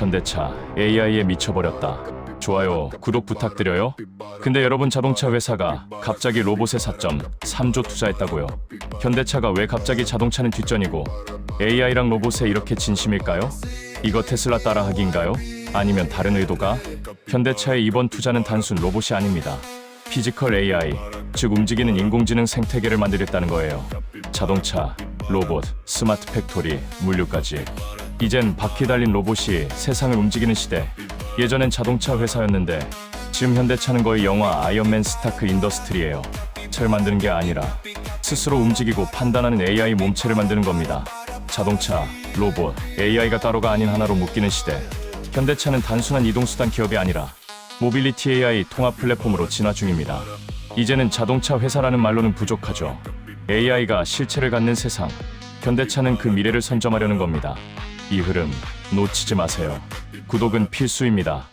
현대차 AI에 미쳐버렸다. 좋아요, 구독 부탁드려요. 근데 여러분 자동차 회사가 갑자기 로봇에 4.3조 투자했다고요. 현대차가 왜 갑자기 자동차는 뒷전이고 AI랑 로봇에 이렇게 진심일까요? 이거 테슬라 따라하기인가요? 아니면 다른 의도가? 현대차의 이번 투자는 단순 로봇이 아닙니다. 피지컬 AI, 즉 움직이는 인공지능 생태계를 만들겠다는 거예요. 자동차, 로봇, 스마트 팩토리, 물류까지. 이젠 바퀴 달린 로봇이 세상을 움직이는 시대. 예전엔 자동차 회사였는데 지금 현대차는 거의 영화 아이언맨 스타크 인더스트리예요. 철 만드는 게 아니라 스스로 움직이고 판단하는 AI 몸체를 만드는 겁니다. 자동차, 로봇, AI가 따로가 아닌 하나로 묶이는 시대. 현대차는 단순한 이동수단 기업이 아니라 모빌리티 AI 통합 플랫폼으로 진화 중입니다. 이제는 자동차 회사라는 말로는 부족하죠. AI가 실체를 갖는 세상. 현대차는 그 미래를 선점하려는 겁니다. 이 흐름 놓치지 마세요. 구독은 필수입니다.